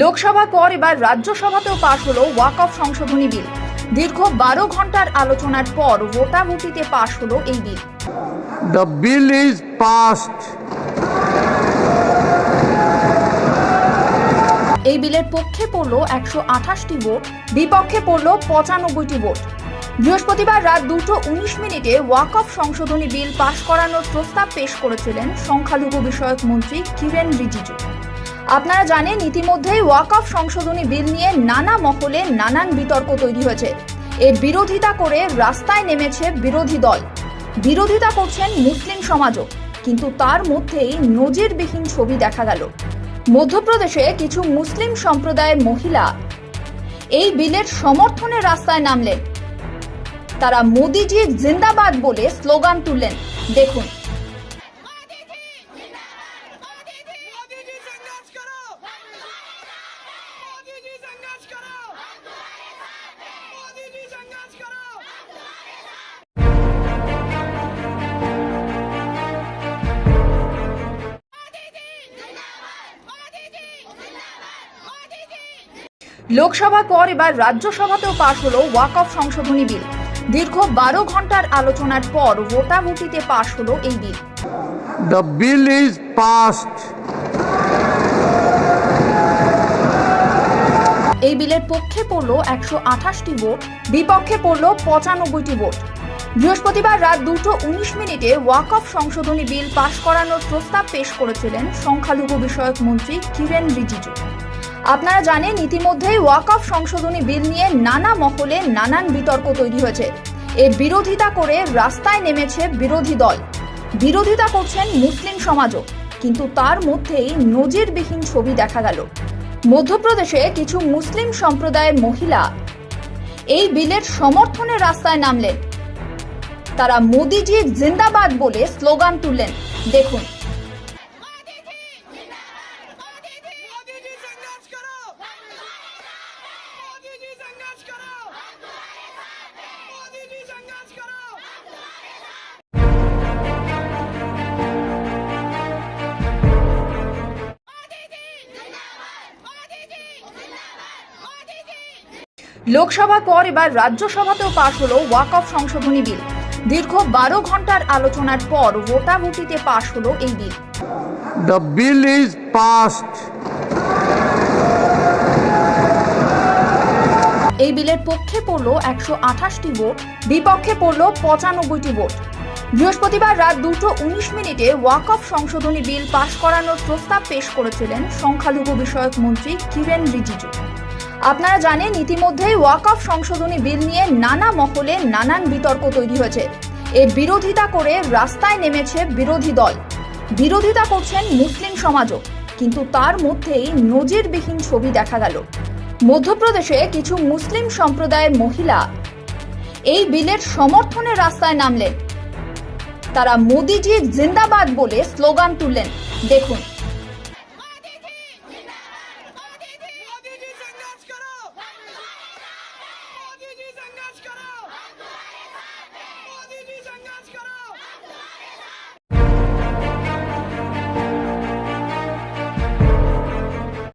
লোকসভা পর এবার রাজ্যসভাতেও পাশ হলো ওয়াক অফ সংশোধনী বিল। দীর্ঘ বারো ঘণ্টার আলোচনার পর ভোটাভুটিতে পাশ হলো এই বিল। The bill is passed. এই বিলের পক্ষে পড়ল একশো আঠাশটি ভোট বিপক্ষে পড়ল পঁচানব্বইটি ভোট। বৃহস্পতিবার রাত দুটো উনিশ মিনিটে ওয়াক অফ সংশোধনী বিল পাশ করানোর প্রস্তাব পেশ করেছিলেন সংখ্যালঘু বিষয়ক মন্ত্রী কিরেন রিজিজু। আপনারা জানেন, ইতিমধ্যেই ওয়াক অফ সংশোধনী বিল নিয়ে নানা মহলে নানান বিতর্ক তৈরি হয়েছে। এর বিরোধিতা করে রাস্তায় নেমেছে বিরোধী দল। বিরোধিতা করছেন মুসলিম সমাজও। কিন্তু তার মধ্যেই নজিরবিহীন ছবি দেখা গেল। মধ্যপ্রদেশে কিছু মুসলিম সম্প্রদায়ের মহিলা এই বিলের সমর্থনে রাস্তায় নামলেন। তারা মোদিজির জিন্দাবাদ বলে স্লোগান তুললেন। দেখুন। লোকসভা পর এবার রাজ্যসভাতেও পাশ হল ওয়াক অফ সংশোধনী বিল। দীর্ঘ বারো ঘণ্টার আলোচনার পর ভোটাভুটিতে পাশ হলো এই বিল। The bill is passed. এই বিলের পক্ষে পড়ল একশো আঠাশটি ভোট বিপক্ষে পড়ল পঁচানব্বইটি ভোট। বৃহস্পতিবার রাত দুটো উনিশ মিনিটে ওয়াক অফ সংশোধনী বিল পাশ করানোর প্রস্তাব পেশ করেছিলেন সংখ্যালঘু বিষয়ক মন্ত্রী কিরেন রিজিজু। আপনারা জানেন, ইতিমধ্যেই ওয়াক অফ সংশোধনী বিল নিয়ে নানা মহলে নানান বিতর্ক তৈরি হয়েছে। এর বিরোধিতা করে রাস্তায় নেমেছে বিরোধী দল। বিরোধিতা করছেন মুসলিম সমাজও। কিন্তু তার মধ্যেই নজিরবিহীন ছবি দেখা গেল। মধ্যপ্রদেশে কিছু মুসলিম সম্প্রদায়ের মহিলা এই বিলের সমর্থনে রাস্তায় নামলেন। তারা মোদিজি জিন্দাবাদ বলে স্লোগান তুললেন। দেখুন লোকসভা পর এবার রাজ্যসভাতেও পাশ হলো ওয়াক অফ সংশোধনী বিল। দীর্ঘ বারো ঘণ্টার আলোচনার পর ভোটাভুটিতে পাশ হলো এই bill. The bill is passed এই বিলের পক্ষে পড়ল একশো আঠাশটি ভোট, বিপক্ষে পড়ল পঁচানব্বইটি ভোট। বৃহস্পতিবার রাত দুটো উনিশ মিনিটে ওয়াক অফ সংশোধনী বিল পাশ করানোর প্রস্তাব পেশ করেছিলেন সংখ্যালঘু বিষয়ক মন্ত্রী কিরেন রিজিজু। আপনারা জানেন, ইতিমধ্যেই ওয়াক অফ সংশোধনী বিল নিয়ে নানা মহলে নানান বিতর্ক তৈরি হয়েছে। এর বিরোধিতা করে রাস্তায় নেমেছে বিরোধী দল। বিরোধিতা করছেন মুসলিম সমাজও, কিন্তু তার মধ্যেই নজিরবিহীন ছবি দেখা গেল। মধ্যপ্রদেশে কিছু মুসলিম সম্প্রদায়ের মহিলা এই বিলের সমর্থনে রাস্তায় নামলেন তারা মোদিজি জিন্দাবাদ বলে স্লোগান তুললেন দেখুন